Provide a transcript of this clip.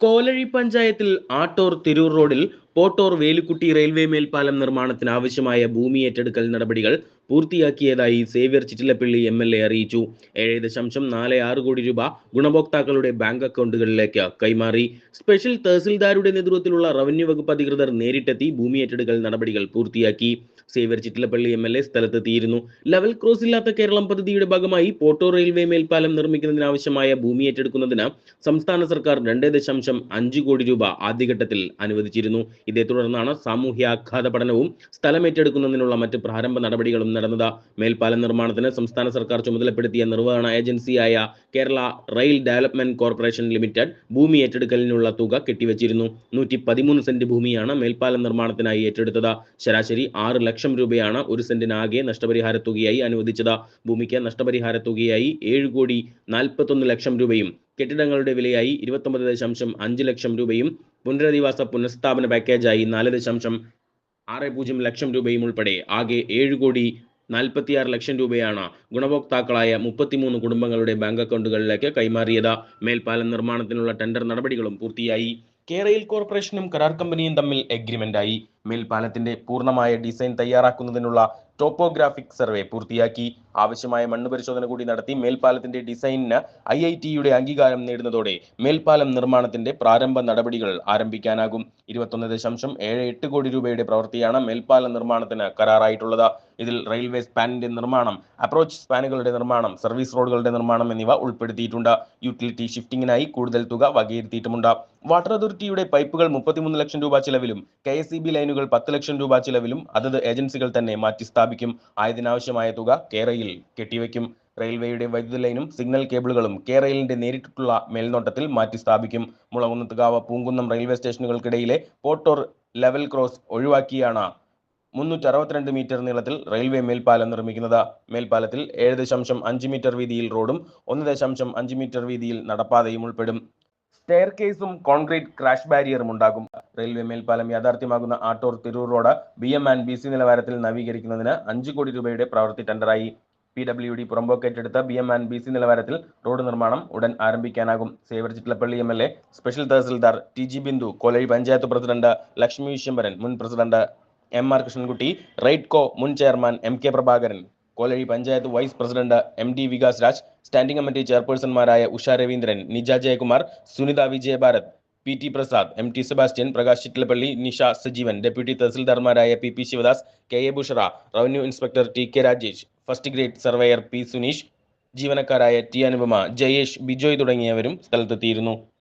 കോലഴി പഞ്ചായത്തിൽ ആട്ടോർ തിരൂർ റോഡിൽ പോട്ടോർ വേലുക്കുട്ടി റെയിൽവേ മേൽപ്പാലം നിർമ്മാണത്തിന് ആവശ്യമായ ഭൂമി ഏറ്റെടുക്കൽ നടപടികൾ പൂർത്തിയാക്കിയതായി Xavier Chittilappally M L A അറിയിച്ചു. ഏഴ് ദശാംശം നാല് ആറ് കോടി രൂപ ഗുണഭോക്താക്കളുടെ ബാങ്ക് അക്കൗണ്ടുകളിലേക്ക് കൈമാറി. സ്പെഷ്യൽ തഹസിൽദാരുടെ നേതൃത്വത്തിലുള്ള റവന്യൂ വകുപ്പ് അധികൃതർ നേരിട്ടെത്തി ഭൂമി ഏറ്റെടുക്കൽ നടപടികൾ പൂർത്തിയാക്കി. Xavier Chittilappally M L A സ്ഥലത്തെത്തിയിരുന്നു. Level cross ഇല്ലാത്ത കേരളം പദ്ധതിയുടെ ഭാഗമായി പോട്ടോ റെയിൽവേ മേൽപ്പാലം നിർമ്മിക്കുന്നതിനാവശ്യമായ ഭൂമി ഏറ്റെടുക്കുന്നതിന് സംസ്ഥാന സർക്കാർ രണ്ട് ദശാംശം അഞ്ച് കോടി രൂപ ആദ്യഘട്ടത്തിൽ അനുവദിച്ചിരുന്നു. ഇതേ തുടർന്നാണ് സാമൂഹ്യാഘാത പഠനവും സ്ഥലമേറ്റെടുക്കുന്നതിനുള്ള മറ്റ് പ്രാരംഭ നടപടികളും നടന്നത്. മേൽപ്പാലം നിർമ്മാണത്തിന് സംസ്ഥാന സർക്കാർ ചുമതലപ്പെടുത്തിയ നിർവഹണ ഏജൻസിയായ Kerala rail development corporation limited ഭൂമി ഏറ്റെടുക്കലിനുള്ള തുക കെട്ടിവച്ചിരുന്നു. നൂറ്റി പതിമൂന്ന് സെന്റ് ഭൂമിയാണ് മേൽപ്പാലം നിർമ്മാണത്തിനായി ഏറ്റെടുത്തത്. ശരാശരി ആറ് ലക്ഷം രൂപയാണ് ഒരു സെന്റിനാകെ നഷ്ടപരിഹാര തുകയായി അനുവദിച്ചത്. ഭൂമിക്ക് നഷ്ടപരിഹാര തുകയായി ഏഴ് കോടി നാൽപ്പത്തൊന്ന് ലക്ഷം രൂപയും കെട്ടിടങ്ങളുടെ വിലയായി ഇരുപത്തൊമ്പത് ദശാംശം അഞ്ച് ലക്ഷം രൂപയും പുനരധിവാസ പുനഃസ്ഥാപന പാക്കേജായി നാല് ദശാംശം ആറ് പൂജ്യം ലക്ഷം രൂപയും ഉൾപ്പെടെ ആകെ ഏഴ് കോടി നാൽപ്പത്തിയാറ് ലക്ഷം രൂപയാണ് ഗുണഭോക്താക്കളായ മുപ്പത്തിമൂന്ന് കുടുംബങ്ങളുടെ ബാങ്ക് അക്കൗണ്ടുകളിലേക്ക് കൈമാറിയത്. മേൽപ്പാലം നിർമ്മാണത്തിനുള്ള ടെൻഡർ നടപടികളും പൂർത്തിയായി. കേരയിൽ കോർപ്പറേഷനും കരാർ കമ്പനിയും തമ്മിൽ എഗ്രിമെന്റായി മേൽപ്പാലത്തിന്റെ പൂർണമായ ഡിസൈൻ തയ്യാറാക്കുന്നതിനുള്ള ടോപ്പോഗ്രാഫിക് സർവേ പൂർത്തിയാക്കി. ആവശ്യമായ മണ്ണ് പരിശോധന കൂടി നടത്തി മേൽപ്പാലത്തിന്റെ ഡിസൈനിന് ഐ ഐ ടിയുടെ അംഗീകാരം നേടുന്നതോടെ മേൽപ്പാലം നിർമ്മാണത്തിന്റെ പ്രാരംഭ നടപടികൾ ആരംഭിക്കാനാകും. ഇരുപത്തൊന്ന് ദശാംശം ഏഴ് എട്ട് കോടി രൂപയുടെ പ്രവൃത്തിയാണ് മേൽപ്പാല നിർമ്മാണത്തിന് കരാറായിട്ടുള്ളത്. ഇതിൽ റെയിൽവേ സ്പാനിന്റെ നിർമ്മാണം അപ്രോച്ച് സ്പാനുകളുടെ നിർമ്മാണം സർവീസ് റോഡുകളുടെ നിർമ്മാണം എന്നിവ ഉൾപ്പെടുത്തിയിട്ടുണ്ട്. യൂട്ടിലിറ്റി ഷിഫ്റ്റിംഗിനായി കൂടുതൽ തുക വകയിരുത്തിയിട്ടുമുണ്ട്. വാട്ടർ അതോറിറ്റിയുടെ പൈപ്പുകൾ മുപ്പത്തിമൂന്ന് ലക്ഷം രൂപ ചിലവിലും കെ ലൈനുകൾ പത്ത് ലക്ഷം രൂപ ചിലവിലും അതത് ഏജൻസികൾ തന്നെ മാറ്റി സ്ഥാപിക്കും. ആയതിനാവശ്യമായ തുക കേരയിൽ കെട്ടിവെക്കും. റെയിൽവേയുടെ വൈദ്യുതി ലൈനും സിഗ്നൽ കേബിളുകളും കേരളിന്റെ നേരിട്ടുള്ള മേൽനോട്ടത്തിൽ മാറ്റി സ്ഥാപിക്കും. മുളകുന്നത്തുകാവ് പൂങ്കുന്നം റെയിൽവേ സ്റ്റേഷനുകൾക്കിടയിലെ പോട്ടോർ ലെവൽ ക്രോസ് ഒഴിവാക്കിയാണ് മുന്നൂറ്റി അറുപത്തിരണ്ട് മീറ്റർ നീളത്തിൽ റെയിൽവേ മേൽപ്പാലം നിർമ്മിക്കുന്നത്. മേൽപ്പാലത്തിൽ ഏഴ് ദശാംശം അഞ്ച് മീറ്റർ വീതിയിൽ റോഡും ഒന്ന് ദശാംശം അഞ്ച് മീറ്റർ വീതിയിൽ നടപ്പാതയും ഉൾപ്പെടും. സ്റ്റെയർ കേസും കോൺക്രീറ്റ് ക്രാഷ് ബാരിയറും ഉണ്ടാകും. റെയിൽവേ മേൽപ്പാലം യാഥാർത്ഥ്യമാകുന്ന Attoor Tirur road B M and B C നിലവാരത്തിൽ നവീകരിക്കുന്നതിന് അഞ്ച് കോടി രൂപയുടെ പ്രവൃത്തി ടെൻഡറായി. P W D പുറമ്പോക്കേറ്റെടുത്ത B M and B C നിലവാരത്തിൽ റോഡ് നിർമ്മാണം ഉടൻ ആരംഭിക്കാനാകും. Xavier Chittilappally M L A special tahsildar T G Bindu Kolazhy panchayat president Lakshmi Vishwambharan മുൻ president M R Krishnankutty Raitco മുൻ chairman M K Prabhakaran. Kolazhy panchayat vice president M D Vikas Raj standing committee ചെയർപേഴ്സൺമാരായ Usha Raveendran Nija Jayakumar Sunitha Vijayabharath P T Prasad M T Sebastian Prakash Chittilappally Nisha Sajeevan deputy തഹസിൽദാർമാരായ P P Sivadas K A Bushara revenue inspector T K Rajesh first grade surveyor P Suneesh ജീവനക്കാരായ T Anupama Jayesh Bijoy തുടങ്ങിയവരും സ്ഥലത്തെത്തിയിരുന്നു.